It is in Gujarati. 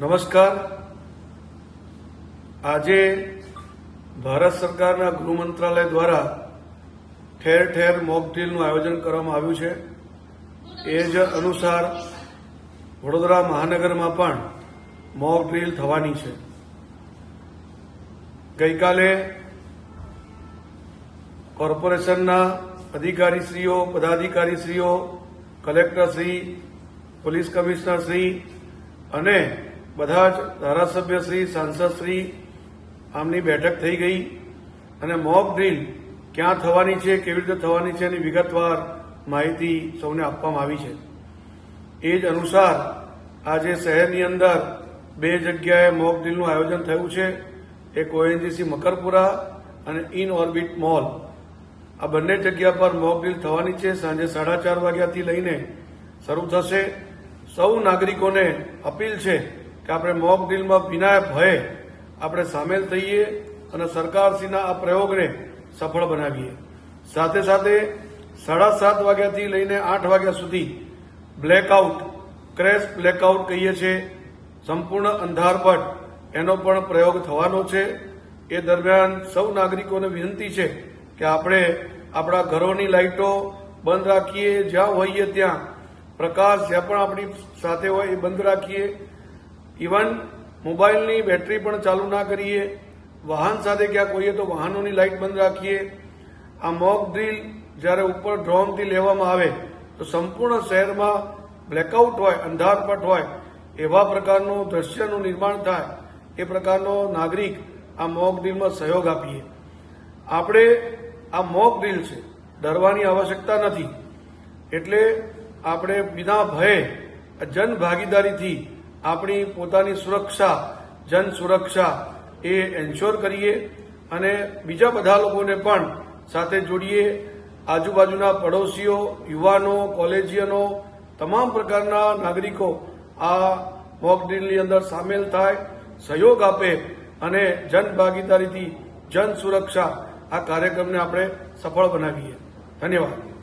નમસ્કાર. આજે ભારત સરકારના ગૃહ મંત્રાલય દ્વારા ઠેર ઠેર મોક ડ્રીલનું આયોજન કરવામાં આવ્યું છે. એ જ અનુસાર વડોદરા મહાનગરમાં પણ મોક થવાની છે. ગઈકાલે કોર્પોરેશનના અધિકારીશ્રીઓ, પદાધિકારીશ્રીઓ, કલેક્ટરશ્રી, પોલીસ કમિશનરશ્રી અને બધા જ ધારાસભ્યશ્રી સાંસદશ્રી આમની બેઠક થઈ ગઈ અને મોક ડ્રીલ ક્યાં થવાની છે, કેવી રીતે થવાની છે એની વિગતવાર માહિતી સૌને આપવામાં આવી છે. એ જ અનુસાર આજે શહેરની અંદર બે જગ્યાએ મોક ડ્રીલનું આયોજન થયું છે. એક ઓએનજીસી મકરપુરા અને ઇન ઓર્બિટ મોલ. આ બંને જગ્યા પર મોક ડ્રીલ થવાની છે. સાંજે સાડા ચાર વાગ્યાથી લઈને શરૂ થશે. સૌ નાગરિકોને અપીલ છે કે આપણે મોક ડ્રીલમાં વિના ભયે આપણે સામેલ થઈએ અને સરકારશ્રીના આ પ્રયોગને સફળ બનાવીએ. સાથે સાથે સાડા સાત વાગ્યાથી લઈને આઠ વાગ્યા સુધી બ્લેકઆઉટ ક્રેશ બ્લેકઆઉટ કહીએ છીએ. સંપૂર્ણ અંધારપટ એનો પણ પ્રયોગ થવાનો છે. એ દરમિયાન સૌ નાગરિકોને વિનંતી છે કે આપણે આપણા ઘરોની લાઇટો બંધ રાખીએ. જ્યાં હોઈએ ત્યાં પ્રકાશ જ્યાં પણ આપણી સાથે હોય એ બંધ રાખીએ. ઇવન મોબાઈલની બેટરી પણ ચાલુ ના કરીએ, વાહન સાથે ક્યાંક હોઈએ તો વાહનોની લાઇટ બંધ રાખીએ. આ મોક ડ્રીલ જ્યારે ઉપર ડ્રોનથી લેવામાં આવે તો સંપૂર્ણ શહેરમાં બ્લેકઆઉટ હોય, અંધારપટ હોય, એવા પ્રકારનું દ્રશ્યનું નિર્માણ થાય, એ પ્રકારનો નાગરિક આ મોક ડ્રીલમાં સહયોગ આપીએ. આપણે આ મોક ડ્રીલ છે, ડરવાની આવશ્યકતા નથી. એટલે આપણે વિના ભયે જન ભાગીદારીથી આપણી પોતાની સુરક્ષા, જન સુરક્ષા એ એન્શ્યોર કરીએ અને બીજા બધા લોકોને પણ સાથે જોડીએ. આજુબાજુના પડોશીઓ, યુવાનો, કોલેજિયનો, તમામ પ્રકારના નાગરિકો આ મોક ડ્રીલની અંદર સામેલ થાય, સહયોગ આપે અને જન ભાગીદારીથી જન સુરક્ષા આ કાર્યક્રમને આપણે સફળ બનાવીએ. ધન્યવાદ.